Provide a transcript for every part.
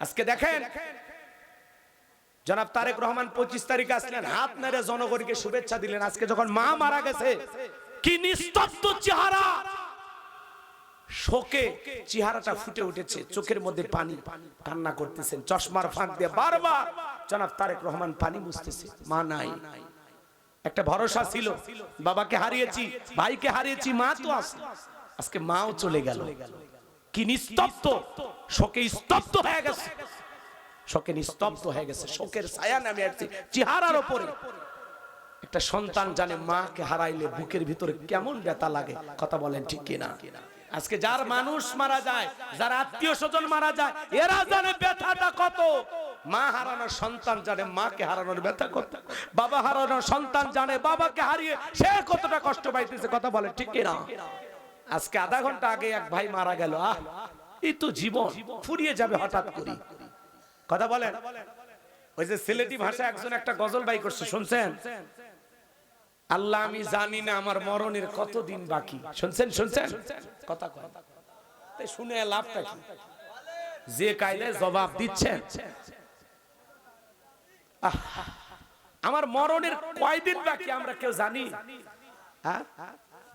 আজকে দেখেন, জনাব তারেক রহমান পঁচিশ তারিখে আসলেন, হাত নেড়ে জনগণকে শুভেচ্ছা দিলেন। আজকে যখন মা মারা গেছে, কি নিস্তব্ধ চেহারা! শোকে চেহারাটা ফুটে উঠেছে, চোখের মধ্যে পানি কান্না করতেছেন, চশমার ফাঁক দিয়ে বারবার জনাব তারেক রহমান পানি বুঝতেছে মা নাই। একটা ভরসা ছিল, বাবাকে হারিয়েছি, ভাইকে হারিয়েছি, মা তো আছে। আজকে মাও চলে গেল। কি নিস্তব্ধ? শোকে স্তব্ধ হয়ে গেছে। শোকে নিস্তব্ধ হয়ে গেছে। শোকের ছায়া নামে আসছে চেহারার ওপরে। একটা সন্তান জানে মাকে হারাইলে বুকের ভিতরে কেমন ব্যথা লাগে। কথা বলেন ঠিক কিনা? আজকে যার মানুষ মারা যায়, যার আত্মীয় স্বজন মারা যায়, এরা জানে ব্যথাটা কত। মা হারানোর সন্তান জানে মাকে হারানোর ব্যথা কত। বাবা হারানোর সন্তান জানে বাবাকে হারিয়ে সে কতটা কষ্ট পাইতেছে, কথা বলে ঠিক কিনা? আজকে আধা ঘণ্টা আগে এক ভাই মারা গেল। আহ, এই তো জীবন, ফুরিয়ে যাবে হঠাৎ করে কথা বলেন, ওই যে সিলেটি ভাষা একজন একটা গজল বাই করছে, শুনছেন? আল্লাহ, আমি জানি না আমার মরণের কতদিন বাকি। শুনছেন শুনছেন? কথা তাই শুনে লাভটা কি? যে কায়দায় জবাব দিচ্ছেন। আমার মরণের কয়দিন বাকি আমরা কেউ জানি? হ্যাঁ?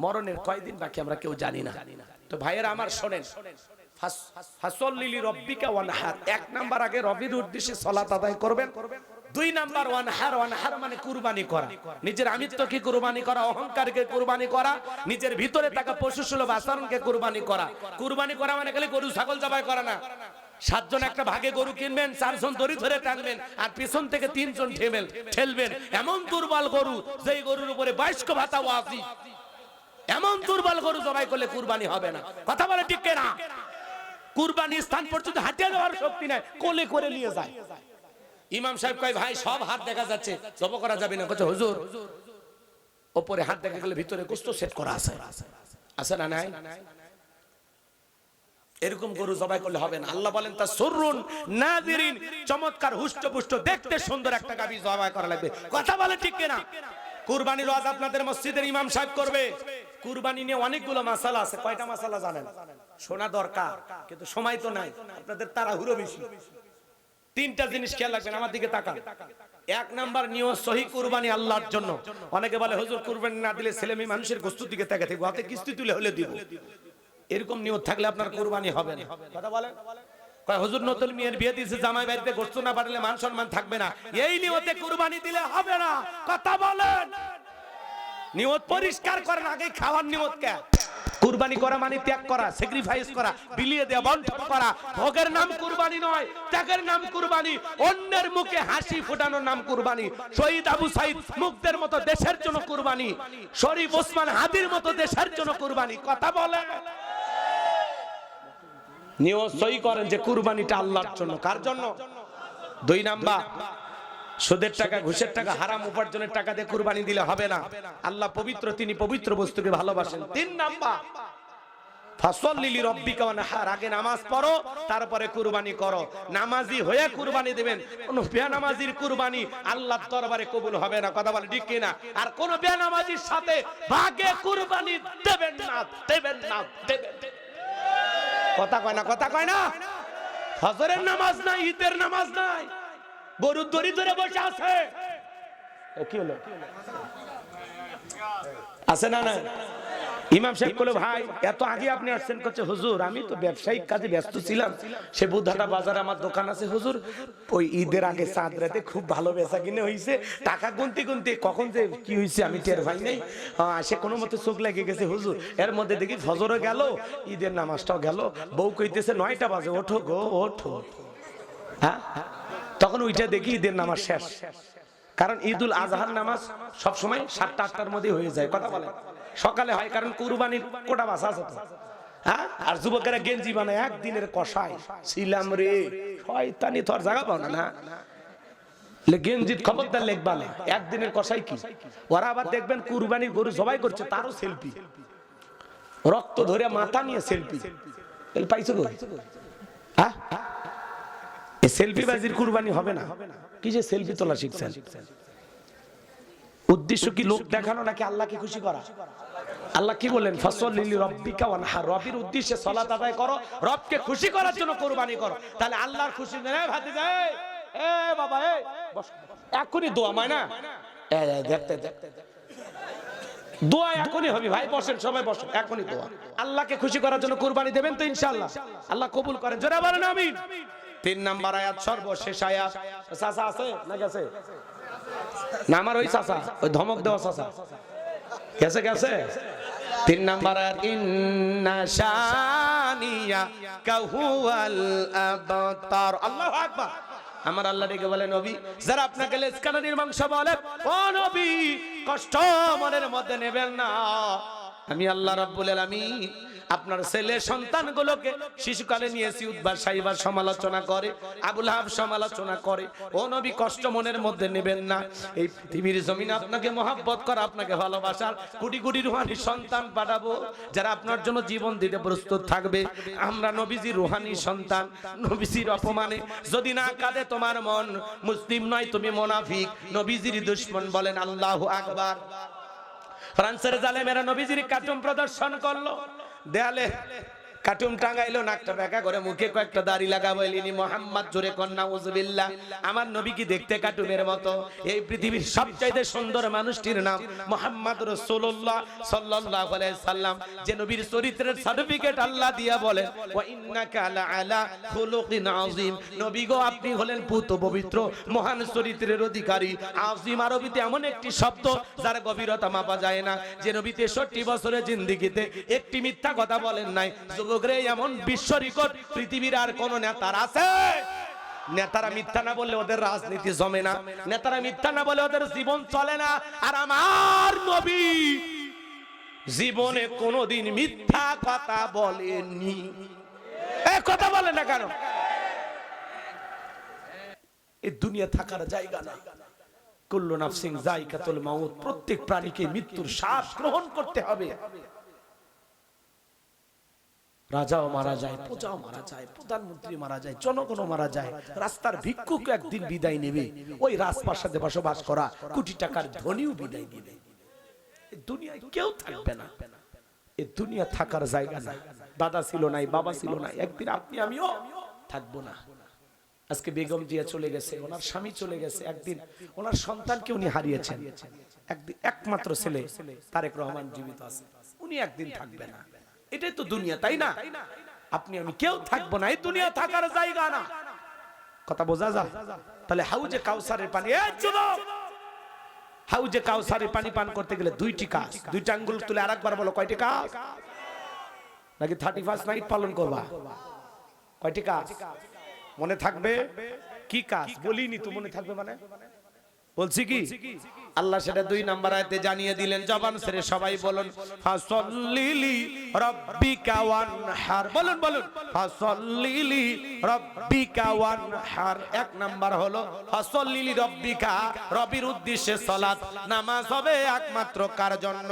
মরণের কয়দিন বাকি আমরা কেউ জানি না। তো ভাইয়েরা আমার শোনেন সাতজন একটা ভাগে গরু কিনবেন, চারজন দড়ি ধরে টানবেন, আর পিছন থেকে তিনজন ঠেলবেন। এমন দুর্বল গরু, যেই গরুর উপরে বাইশক ভাতা এমন দুর্বল গরু জবাই করলে কুরবানি হবে না। কথা বলে ঠিক না কুরবানি স্থান পর্যন্ত হাঁটিয়ে যাওয়ার শক্তি নাই, কোলে করে নিয়ে যায়। ইমাম সাহেব কয়, ভাই, সব হাত দেখা যাচ্ছে, জব করা যাবে না। কচ্ছে হুজুর, ওপরে হাত দেখা গেলে ভিতরে কুস্ত সেট করা আছে। আছে না নাই? এরকম গরু জবাই করলে হবে না। আল্লাহ বলেন, তা সরুন নাদিরিন, চমৎকার হুষ্টপুষ্ট, দেখতে সুন্দর একটা গাবি জবাই করা লাগবে। কথা বলে ঠিক কিনা? কুরবানির ওয়াজ আপনাদের মসজিদের ইমাম সাহেব করবে। কুরবানি নিয়ে অনেকগুলো মাসালা আছে। কয়টা মাসালা জানেন? শোনা দরকার, কিন্তু সময় তো নাই। আপনাদের তাড়াহুড়ো বেশি। তিনটা জিনিস খেয়াল রাখবেন, আমার দিকে তাকান। এক নাম্বার নিয়ম, সহি কুরবানি আল্লাহর জন্য। অনেকে বলে, হুজুর, কুরবানি না দিলে ছেলে মেয়ে মানুষের গোস্তুর দিকে তাকে থাকব। হাতে কিস্তি তুলে হলে দিব। এরকম নিয়ত থাকলে আপনার কুরবানি হবে না। কথা বলেন? কয়, হুজুর, নতুন মেয়ের বিয়ে দিয়েছে, জামাই বাড়িতে গোস্ত না পাঠালে মান সম্মান থাকবে না। এই নিয়তে কুরবানি দিলে হবে না। কথা বলেন! নিয়ত পরিষ্কার করেন আগে খাওয়ার নিয়ত কে কুরবানি করা মানে ত্যাগ করা স্যাক্রিফাইস করা, বিলিয়ে দেওয়া বন্টন করা। ভোগের নাম কুরবানি নয়, ত্যাগের নাম কুরবানি। অন্যের মুখে হাসি ফোটানোর নাম কুরবানি। শহীদ আবু সাইদ মুক্তের মতো দেশের জন্য কুরবানি। শরীফ ওসমান হাদির মতো দেশের জন্য কুরবানি। কথা বলে। নিয়ত সই করেন যে কুরবানিটা আল্লাহর জন্য। কার জন্য? দুই নাম্বার। সুদের টাকা ঘুষের টাকা হারাম উপার্জনের টাকা দিয়ে কুরবানি দিলে হবে না। আল্লাহ পবিত্র তিনি পবিত্র বস্তুকে ভালোবাসেন। তিন নাম্বার ফাসল্লিলি রব্বিকা ওয়ানহার আগে নামাজ পড়ো তারপরে কুরবানি করো। নামাজি হয়ে কুরবানি দেবেন। কোন বেনামাজির কুরবানি আল্লাহর দরবারে কবুল হবে না। কথা বলে ঠিক কিনা? আর কোন বেনামাজির সাথে ভাগে কুরবানি দেবেন না দেবেন না দেবেন কথা কয় না কথা কয় না? ফজরের নামাজ নাই ঈদের নামাজ নাই। গরুর দড়ি ধরে বসে আছে। কি হলো? আছে না না ইমাম সাহেব বলে, ভাই, এত আগে আপনি আসছেন করছে হুজুর, আমি তো ব্যবসায়িক কাজে ব্যস্ত ছিলাম। সে বুধাটা বাজারে আমার দোকান আছে, হুজুর। ওই ঈদের আগে চাঁদ রাতে খুব ভালো বেচা কিনে হয়েছে টাকা গুনতে গুনতে কখন যে কি হয়েছে আমি টের ভাই নাই। সে কোনো মতে চোখ লেগে গেছে, হুজুর। এর মধ্যে দেখি ফজরও গেল, ঈদের নামাজটাও গেল। বউ কইতেছে, নয়টা বাজে, ওঠো গো, ওঠো। হ্যাঁ? তখন ওইটা দেখি ঈদের নামাজ শেষ। কারণ ঈদুল আজহার নামাজ সব সময় সাতটা, আটটার মধ্যে হয়ে যায়, কথা বলে। সকালে হয় কারণ কুরবানির কোটা বাসা আছে হ্যাঁ? আর যুবকেরা গেঞ্জি বানায়, একদিনের কষাই ছিলাম রে, শয়তানি তোর জায়গা পাও না না? লে খবরদার একদিনের কি? ওরা আবার দেখবেন কুরবানির গরু জবাই করছে, তারও সেলফি। রক্ত ধরে মাথা নিয়ে সেলফি। পাইছো হ্যাঁ? এই সেলফি বাজির কুরবানি হবে না। কি যে সেলফি তোলা শিখছেন? উদ্দেশ্য কি লোক দেখানো নাকি আল্লাহকে খুশি করা? আল্লাহ কি বলেন ফসল লিলি রব্বিকা ওয়ানহার। রবির উদ্দেশ্যে সালাত আদায় করো। রবকে খুশি করার জন্য কুরবানি করো। তাহলে আল্লাহর খুশি নেই। ভাতি যায় এ বাবা এ। এখনই দোয়া মায় না? এ, এ, দেখতে দেখতে। দোয়া এখনই হবে। ভাই বসেন সবাই বসেন। এখনই দোয়া। আল্লাহকে খুশি করার জন্য কুরবানি দেবেন তো ইনশাআল্লাহ। আল্লাহ কবুল করেন। জোরে বলেন আমিন। তিন নাম্বার আয়াত, সর্বশেষ আয়াত। চাচা আছে? না গেছে না, আমার ওই চাচা, ওই ধমক দেওয়া চাচা। গেছে গেছে? তিন নাম্বার আয়াত, ইন্না শানিয়া কাহুয়াল আবতার। আল্লাহু আকবার। আমার আল্লাহ ডেকে বলে, নবী, যারা আপনাকে লেজকানানির মাংস বলে, ও নবী, কষ্ট মনের মধ্যে নেবেন না। আমি আল্লাহ রাব্বুল আলামিন আপনার ছেলে সন্তানগুলোকে শিশুকালে নিয়েছি উদ্বার সাইবার সমালোচনা করে আবুল হাব সমালোচনা করে। ও নবী, কষ্ট মনের মধ্যে নেবেন না। এই পৃথিবীর জমিনে আপনাকে মহাব্বত করা, আপনাকে ভালোবাসার কোটি কোটি রুহানি সন্তান পাঠাবো, যারা আপনার জন্য জীবন দিতে প্রস্তুত থাকবে। আমরা নবীজি রুহানি সন্তান, নবীজির অপমানে। যদি না কাঁদে তোমার মন, মুসলিম নয়, তুমি মোনাফিক। নবীজির দুশ্মন বলেন, আল্লাহ আকবার। ফ্রান্সের জালেমেরা নবীজির কার্টুন প্রদর্শন করল। দেয়ালে কার্টুন টাঙ্গাইলো নাকটা করে, মুখে কয়েকটা দাড়ি মোহাম্মদ, জোরে কন্যা আমার নবী কি দেখতে কার্টুনের মতো। এই পৃথিবীর সুন্দর মানুষটির নাম মোহাম্মদ সাল্লাল্লাহু আলাইহি সাল্লাম। যে নবীর চরিত্রের সার্টিফিকেট আল্লাহ দিয়া ওয়া ইন্নাকা আলা আলা খুলুকিন আযীম। নবী গো, আপনি হলেন পুত পবিত্র, মহান চরিত্রের অধিকারী। আযীম আরবিতে এমন একটি শব্দ যার গভীরতা মাপা যায় না। যে নবী 63 বছরের জিন্দেগিতে একটি মিথ্যা কথা বলেন নাই। যুবকরে এমন বিশ্ব রেকর্ড পৃথিবীর আর কোন নেতার আছে? নেতারা মিথ্যা না বললে ওদের রাজনীতি জমে না। নেতারা মিথ্যা না বলে ওদের জীবন চলে না। আর আমার নবী জীবনে কোনোদিন মিথ্যা কথা বলেনি এ কথা বলে না কেন? এই দুনিয়া থাকার জায়গা না কুল্লু নাফসিং জাইকাতুল মাউত, প্রত্যেক প্রাণীকে মৃত্যুর শ্বাস গ্রহণ করতে হবে। রাজাও মারা যায়, প্রজাও মারা যায়, প্রধানমন্ত্রী মারা যায়, জনগণও মারা যায়। রাস্তার ভিক্ষুক একদিন বিদায় নেবে। ওই রাজপ্রাসাদে বসবাস করা কোটি টাকার ধনীও বিদায় নেবে। দুনিয়ায় কেউ থাকবে না। এ দুনিয়া থাকার জায়গা না দাদা ছিল নাই, বাবা ছিল নাই, একদিন আপনি, আমিও থাকব না। আজকে বেগম জিয়া চলে গেছে, ওনার স্বামী চলে গেছে, একদিন ওনার সন্তানকে উনি হারিয়েছেন। একদিন একমাত্র ছেলে তারেক রহমান জীবিত আছে, উনি একদিন থাকবে না। এটাই তো দুনিয়া, তাই না? আপনি আমি কেউ থাকব না, এই দুনিয়া থাকার জায়গা না। কথা বোঝা যায়? তাহলে হাউজে কাউসারের পানি হাউজে কাউসারের পানি পান করতে গেলে দুইটি কাজ। দুইটা আঙ্গুল তুলে আরেকবার বলো, কয়টি কাজ? নাকি থার্টি ফার্স্ট নাইট পালন করবা? কয়টি কাজ? মনে থাকবে? কি কাজ? বলিনি তো মনে থাকবে মানে? বলছি কি? আল্লাহ সেটা দুই নাম্বার আয়তে জানিয়ে দিলেন, জবান সেরে সবাই বলুন, ফাসল্লিলি রব্বিকা ওয়ানহার। বলুন বলুন, ফাসল্লিলি রব্বিকা ওয়ানহার। এক নাম্বার হলো, ফাসল্লিলি রব্বিকা, রবির উদ্দেশ্যে সালাত নামাজ হবে একমাত্র কার জন্য?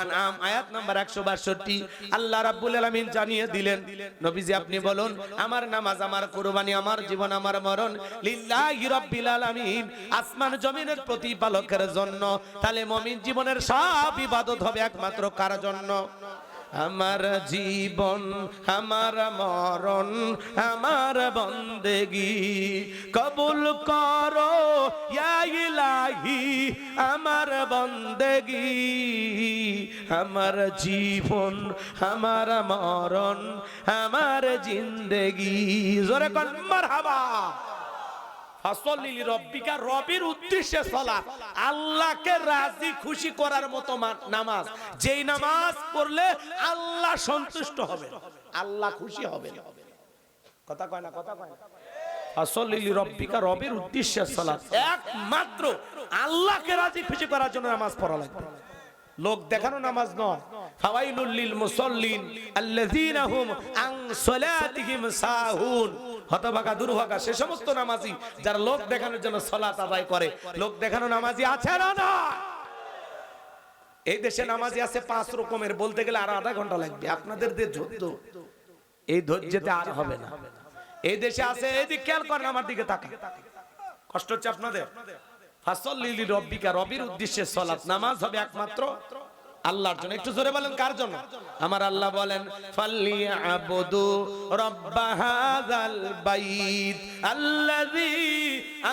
আনআম, আয়াত নাম্বার 162 আল্লাহ রাব্বুল আলামিন জানিয়ে দিলেন, নবীজি আপনি বলুন, আমার নামাজ, আমার কুরবানি, আমার জীবন, আমার মরণ লিল্লাহি রাব্বিল আলামিন, আসমান জমিনের প্রতিপালকের জন্য। তাহলে মুমিন জীবনের সব ইবাদত হবে একমাত্র কার জন্য? আমার জীবন, আমার মরণ, আমার বন্দেগি। কবুল করো ইলাহি, আমার বন্দেগি। আমার জীবন, আমার মরণ, আমার জিন্দেগি। জোরে কন, মারহাবা। রব্বিকা রবির উদ্দেশ্যে সালাত। আল্লাহকে খুশি করার নামাজ। যেই নামাজ পড়লে আল্লাহ সন্তুষ্ট হবে আল্লাহ খুশি হবে কথা রব্বিকা রবির উদ্দেশ্যে একমাত্র আল্লাহকে রাজি, খুশি করার জন্য নামাজ পড়া লাগবে। লোক দেখানো নামাজ নয়। ফাওয়াইলুল সাহুন। হতভাগা, দুর্ভাগা, সে সমস্ত নামাজি যারা লোক দেখানোর জন্য সালাত আদায় করে, লোক দেখানো নামাজি আছে না না এই দেশে নামাজি আছে পাঁচ রকমের, বলতে গেলে আর আধা ঘণ্টা লাগবে, আপনাদের যে ধৈর্য। এই ধৈর্যতে আর হবে না। এই দেশে আছে, এই দিক খেয়াল করেন আমার দিকে তাকা কষ্ট হচ্ছে আপনাদের? ফাসল্লিলি রব্বিকা রবির উদ্দেশ্যে সলাৎ, নামাজ হবে একমাত্র আল্লাহর জন্য। একটু জোরে বলেন, কার জন্য? আমার আল্লাহ বলেন ফাল্লি আবুদু রব্বা হাযাল বাইত আল্লাযী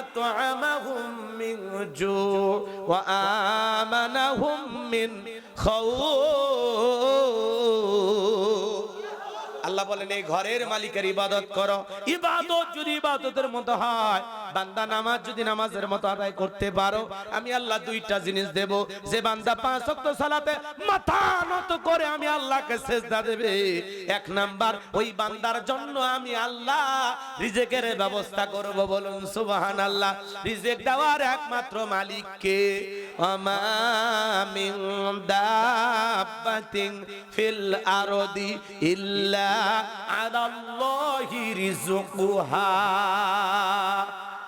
আত'আমাহুম মিন জু ওয়া আমানাহুম মিন খাউফ আল্লাহ বলেন, এই ঘরের মালিকের ইবাদত করো। ইবাদত যদি ইবাদতের মতো হয়, বান্দা নামাজ যদি নামাজের মতো আদায় করতে পারো, আমি আল্লাহ দুইটা জিনিস দেব। যে বান্দা পাঁচ ওয়াক্ত সালাতে মাথা নত করে আমি আল্লাহকে সেজদা দেবে। এক নাম্বার, ওই বান্দার জন্য আমি আল্লাহ রিজেকের ব্যবস্থা করব বলুন, সুবহানাল্লাহ। রিজেক দেওয়ার একমাত্র মালিক কে? আমা মিন দাব্বাতিন ফিল আরদি ইল্লা আলাল্লাহি রিজকুহা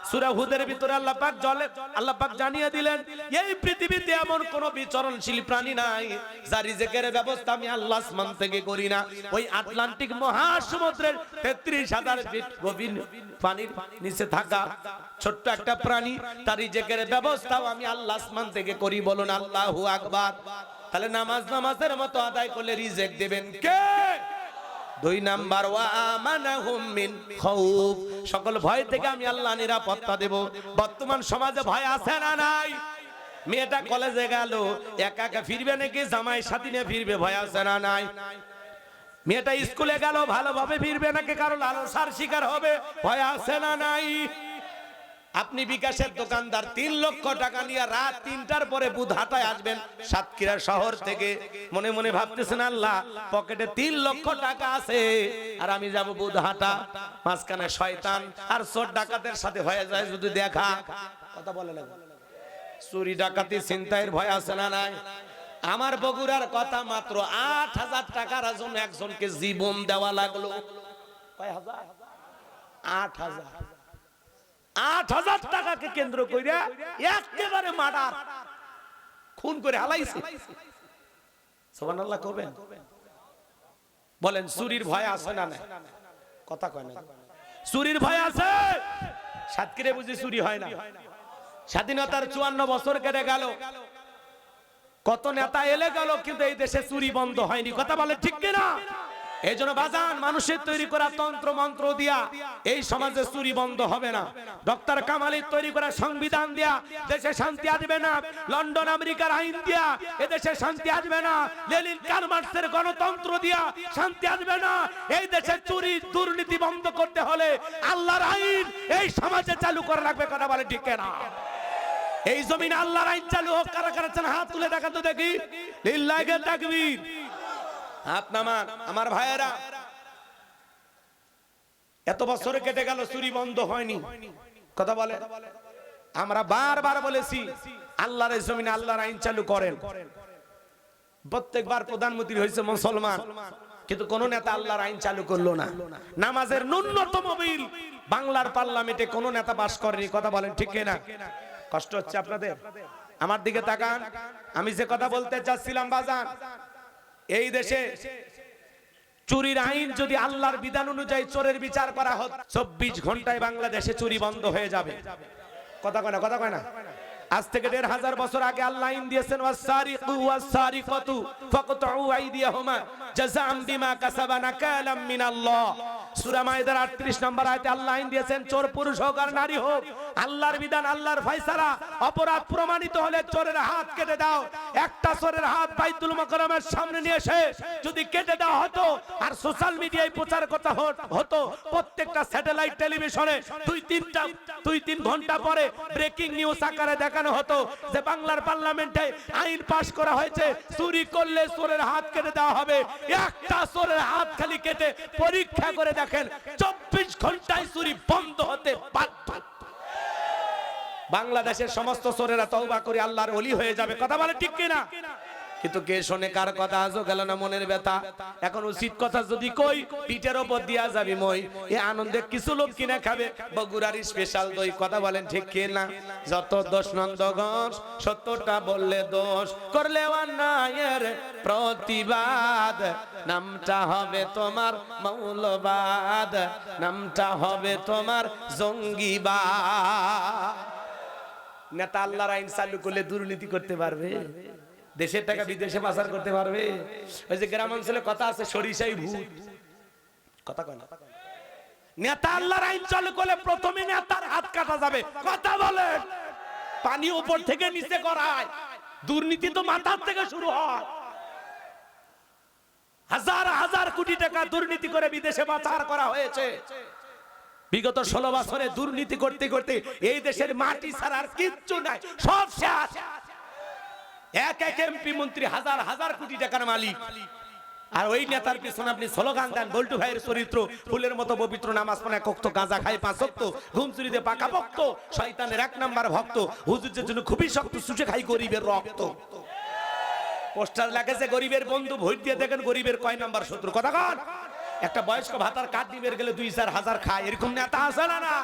সূরা হুদের ভিতরে আল্লাহ পাক জলে আল্লাহ পাক জানিয়ে দিলেন, এই পৃথিবীতে এমন কোন বিচরণশীল প্রাণী নাই, যার রিজেকের ব্যবস্থা আমি আল্লাহ আসমান থেকে করি না। ওই আটলান্টিক মহাসমুদ্রের 33000 ফিট গভীর পানির নিচে থাকা ছোট্ট একটা প্রাণী, তার রিজেকের ব্যবস্থাও আমি আল্লাহ আসমান থেকে করি বলুন আল্লাহু আকবার। তাহলে নামাজ নামাজের মতো আদায় করলে রিজেক দেবেন কে? দুই নাম্বার সকল ভয় থেকে আমি আল্লাহ নিরাপত্তা দেব। বর্তমান সমাজে ভয় আছে না নাই? মেয়েটা কলেজে গেল, একা একা ফিরবে নাকি? জামাই সাথী নিয়ে ফিরবে, ভয় আছে না নাই? মেয়েটা স্কুলে গেল, ভালোভাবে ফিরবে নাকি? কারণ লালসার শিকার হবে, ভয় আছে না নাই? আপনি বিকাশের দোকানদার, তিন লক্ষ টাকা নিয়ে রাত তিনটার পরে বুধাটায় আসবেন সাতক্ষীরা শহর থেকে। মনে মনে ভাবতেছেন, আল্লাহ, পকেটে তিন লক্ষ টাকা আছে, আর আমি যাব বুধাটা মাঝখানে শয়তান আর চোর ডাকাতের সাথে হয়ে যায়, যদি দেখা। কথা বলে না চুরি ডাকাতি ছিনতাইয়ের ভয় আছে না নাই? আমার বগুড়ার কথা মাত্র আট হাজার টাকার জন্য একজনকে জীবন দেওয়া লাগল। কয় হাজার? আট হাজার। আট হাজার টাকাকে কেন্দ্র করে একেবারে মার্ডার। খুন করে হালাইছে। সোমান আল্লাহ করবেন? বলেন, চুরির ভয় আছে না নাই? কথা কয় না। চুরির ভয় আছে? সাতক্ষীরে বুঝি চুরি হয় না। স্বাধীনতার চুয়ান্ন বছর কেটে গেল। কত নেতা এলে গেল, কিন্তু এই দেশে চুরি বন্ধ হয়নি। কথা বলে ঠিক কিনা? এই জন্য বাজান, মানুষের তৈরি করা তন্ত্র, মন্ত্র দিয়া এই সমাজে চুরি বন্ধ হবে না। ডক্টর কামালির তৈরি করা সংবিধান দিয়া দেশে শান্তি আসবে না। লন্ডন, আমেরিকার আইন দিয়া এদেশে শান্তি আসবে না। লেলিন কারমার্সের গণতন্ত্র দিয়া শান্তি আসবে না। এই দেশে চুরি, দুর্নীতি বন্ধ করতে হলে আল্লাহর আইন এই সমাজে চালু করা লাগবে কথা বলে ঠিক না এই জমিনে আল্লাহর আইন চালু হোক, কারা কারা হাত তুলে দেখান তো দেখি। লিল্লাহি তাকবীর। হাত নামান আমার ভাইয়েরা, এত বছর কেটে গেল, চুরি বন্ধ হয়নি। কথা বলে? আমরা বারবার বলেছি, আল্লাহর জমিনে আল্লাহর আইন চালু করেন। প্রত্যেকবার প্রধানমন্ত্রী হয়েছে মুসলমান, কিন্তু কোন নেতা আল্লাহর আইন চালু করল না। নামাজের ন্যূনতম বিল বাংলার পার্লামেন্টে কোন নেতা পাস করেনি, কথা বলেন ঠিক না কষ্ট হচ্ছে আপনাদের? আমার দিকে তাকান। আমি যে কথা বলতে চাচ্ছিলাম বাজান এই দেশে চুরির আইন যদি আল্লাহর বিধান অনুযায়ী চোরের বিচার করা হত, চব্বিশ ঘন্টায় বাংলাদেশে চুরি বন্ধ হয়ে যাবে। কথা কয় না, কথা কয় না? আজ থেকে দেড় হাজার বছর আগে আল্লাহ আইন দিয়েছেন জাযাআম বিমা কাসাবা নাকালাম মিনাল্লাহ। সূরা মাইদার 38 নম্বর আয়াতে আল্লাহ আইন দিয়েছেন, চোর পুরুষ হোক আর নারী হোক, আল্লাহর বিধান, আল্লাহর ফয়সালা, অপরাধ প্রমাণিত হলে চোরের হাত কেটে দাও। একটা চোরের হাত বাইতুল মুকাররমের সামনে নিয়ে এসে যদি কেটে দেওয়া হতো, আর সোশ্যাল মিডিয়ায় প্রচার কথা হতো, প্রত্যেকটা স্যাটেলাইট টেলিভিশনে দুই তিনটা, দুই তিন ঘণ্টা পরে ব্রেকিং নিউজ আকারে দেখানো হতো যে বাংলার পার্লামেন্টে আইন পাশ করা হয়েছে, চুরি করলে চোরের হাত কেটে দেওয়া হবে। একটা চোরের হাত খালি কেটে পরীক্ষা করে দেখেন চব্বিশ ঘন্টায় চুরি বন্ধ হতে বাধ্য। বাংলাদেশের সমস্ত চোরেরা তওবা করে আল্লাহর অলি হয়ে যাবে। কথা বলে ঠিক কিনা? কিন্তু কে শোনে কার কথা? আজও গেল না মনের ব্যথা। এখন উচিত কথা যদি কই, পিঠের ওপর দিয়া যাবি মই। এ আনন্দে কিছু লোক কিনা খাবে বগুড়ার স্পেশাল দই। কথা বলেন ঠিক কে না? যত দোষ নন্দগণ সত্যটা বললে দোষ। করলে অন্যায়ের প্রতিবাদ। নামটা হবে তোমার মৌলবাদ। নামটা হবে তোমার জঙ্গিবাদ। নেতা আল্লাহর আইন চালু করলে দুর্নীতি করতে পারবে? দেশের টাকা বিদেশে পাচার করতে পারবে? ওই যে গ্রাম অঞ্চলে কথা আছে সরিষাই ভূত। কথা কয় না? নেতা আল্লাহর আইন চালু করলে প্রথমে নেতার হাত কাটা যাবে। কথা বলে। পানি উপর থেকে নিচে করায় দুর্নীতি তো মাথার থেকে শুরু হয়। হাজার হাজার কোটি টাকা দুর্নীতি করে বিদেশে পাচার করা হয়েছে। বিগত ষোলো বছরে দুর্নীতি করতে করতে এই দেশের মাটি ছাড়া আর কিচ্ছু নাই। সব শেষ। এক এক এমপি মন্ত্রী, হাজার হাজার কোটি টাকার মালিক। আর ওই নেতার পিছনে আপনি স্লোগান দেন, বল্টু ভাইয়ের চরিত্র, ফুলের মতো পবিত্র নামাজ পড়ে কক্ত গাঁজা খায় পাঁচ ভক্ত, ঘুম চুরিতে পাকা ভক্ত, শয়তানের এক নাম্বার ভক্ত হুজুরের জন্য খুবই শক্ত সুচে খাই গরিবের রক্ত। পোস্টার লাগেছে, গরিবের বন্ধু, ভোট দিয়ে দেখেন গরিবের কয় নাম্বার শত্রু, কথা কন। একটা বয়স্ক ভাতার কাঠ নিবের গেলে দুই, চার হাজার খায়, এরকম নেতা আছে না না?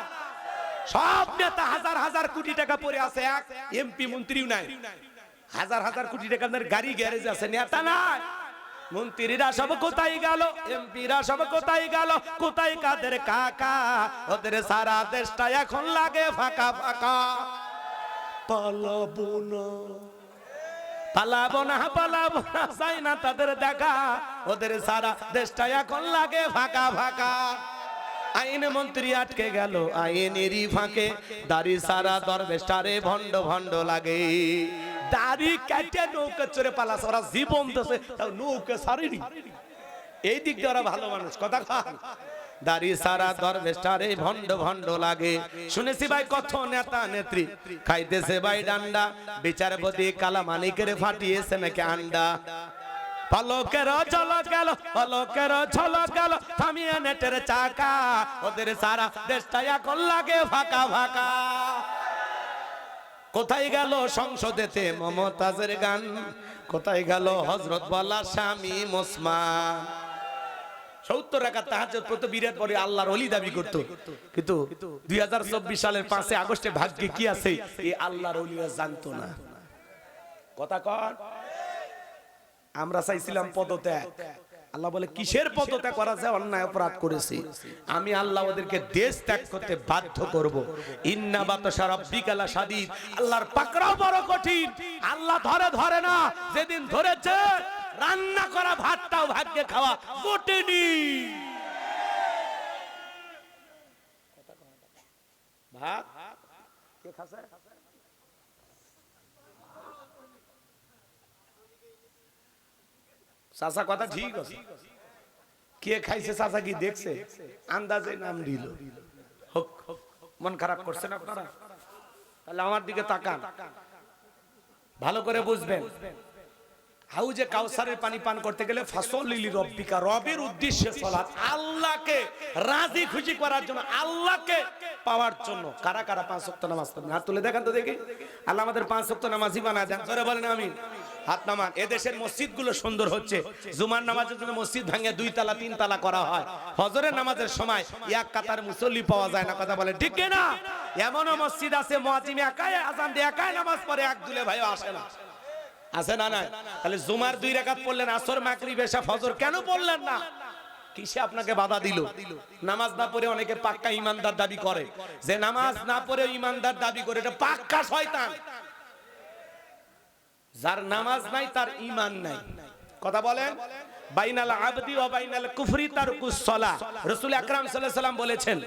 সব নেতা হাজার হাজার কোটি টাকা পরে আছে, এক এমপি মন্ত্রীও নাই। হাজার হাজার কোটি টাকা আপনার গাড়ি গ্যারেজ আছে নেতা নাই মন্ত্রীরা সব কোথায় গেল? এমপিরা সব কোথায় গেল? কোথায় কাদের কাকা? ওদের সারা দেশটা এখন লাগে ফাঁকা ফাঁকা। পালাবো না। পালাবো না পালাবো না, চাই না তাদের দেখা। ওদের সারা দেশটা এখন লাগে ফাঁকা ফাঁকা। আইন মন্ত্রী আটকে গেল, আইনেরই ফাঁকে। দাড়ি সারা দরবেশটারে ভণ্ড ভণ্ড লাগে। দাড়ি কাটে নৌকা চড়ে পালাস ওরা জীবন দেশে তাও নৌকা সারিনি এই দিক দিয়ে ওরা ভালো মানুষ কথা খান দাড়ি সারা দরবেশটারে ভণ্ড ভণ্ড লাগে। শুনেছি ভাই কত নেতা নেত্রী খাইতেছে ভাই ডান্ডা। বিচারপতি কালা মানিকের ফাটিয়েছে নাকি আন্ডা। পলকের ঝলক গেল পলকের ঝলক গেল থামিয়ে নেটের চাকা। ওদের সারা দেশটা এখন লাগে ফাঁকা ফাঁকা। কোথায় গেল সংসদেতে মমতাজের গান? কোথায় গেল হজরত বলা স্বামী মোসমান? সত্তর টাকা তাহাজের প্রতি বিরাট পরে আল্লাহর অলি দাবি করতো। কিন্তু দুই হাজার চব্বিশ সালের পাঁচে আগস্টে ভাগ্যে কি আছে? এই আল্লাহর অলিরা জানতো না। কথা কর আমরা চাইছিলাম পদত্যাগ। আল্লাহ বলে, কিসের পদত্যাগ করা যায়? অন্যায় অপরাধ করেছি। আমি আল্লাহ ওদেরকে দেশ ত্যাগ করতে বাধ্য করব। ইন্না বাতাসা রাব্বিকালা শাদীদ আল্লাহর পাকড়াও বড় কঠিন। আল্লাহ ধরে ধরে না, যেদিন ধরেছে, রান্না করা ভাতটাও ভাগ্যে খাওয়া কঠিনি ভাত? কে খাসে চাচা কথা ঠিক আছে। কে খাইছে সাসা কি দেখছে? আন্দাজে নাম দিল। হোক, মন খারাপ করছেন আপনারা? তাহলে আমার দিকে তাকান। ভালো করে বুঝবেন। হাউজে কাউসারের পানি পান করতে গেলে ফাসল লিলি রব্বিকা, রবের উদ্দেশ্যে সালাত আল্লাহকে রাজি খুশি করার জন্য, আল্লাহকে পাওয়ার জন্য। কারা কারা পাঁচ ওয়াক্ত নামাজ পড়েন? হাত তুলে দেখান তো দেখি। আল্লাহ আমাদের পাঁচ ওয়াক্ত নামাজই বানা দেন। জোরে বলেন আমি হাত নামান। এদেশের মসজিদগুলো সুন্দর হচ্ছে। জুমার নামাজের জন্য মসজিদ ভাঙে, দুই তালা, তিন তালা করা হয়। হজরের নামাজের সময় এক কাতার মুসল্লি পাওয়া যায় না, কথা বলে। ঠিক না এমনও মসজিদ আছে মুয়াজ্জিম একাই আজান দিয়ে একাই নামাজ পড়ে, এক দুলে ভাইও আসে না। আছে না না তাহলে জুমার দুই রাকাত পড়লেন আসর মাকরি বেশা ফজর, কেন পড়লেন না? কিসে আপনাকে বাধা দিল? নামাজ না পড়ে অনেকে পাক্কা ইমানদার দাবি করে। যে নামাজ না পড়ে ইমানদার দাবি করে, এটা পাক্কা শয়তান। যার নামাজ নাই, তার ইমান নাই। কথা বলেন? বাইনাল আবদি ওয়া বাইনাল কুফরি তারকুস সালাহ রাসূল আকরাম সাল্লাল্লাহু আলাইহি বলেছেন,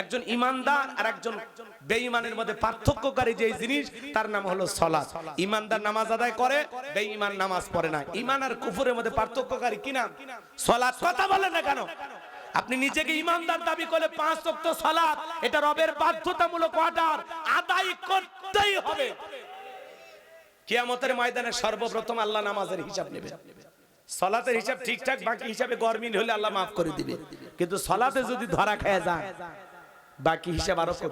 একজন ইমানদার আর একজন বেঈমানের মধ্যে পার্থক্যকারী যে জিনিস, তার নাম হলো সালাত ইমানদার নামাজ আদায় করে, বেঈমান নামাজ পড়ে না। ঈমান আর কুফরের মধ্যে পার্থক্যকারী কি নাম? সালাত কথা বলেন না কেন? আপনি নিজেকে ইমানদার দাবি করলে পাঁচ ওয়াক্ত সালাত এটা রবের বাধ্যতামূলক অর্ডার। আদায় করতেই হবে। কিয়ামতের ময়দানে সর্বপ্রথম আল্লাহ নামাজের হিসাব নেবে। সলাতের হিসাব ঠিকঠাক বাকি হিসাবে গরমিন হলে আল্লাহ মাফ করে দিবে। কিন্তু সলাতে যদি ধরা খায় যায় বাকি হিসাব আরও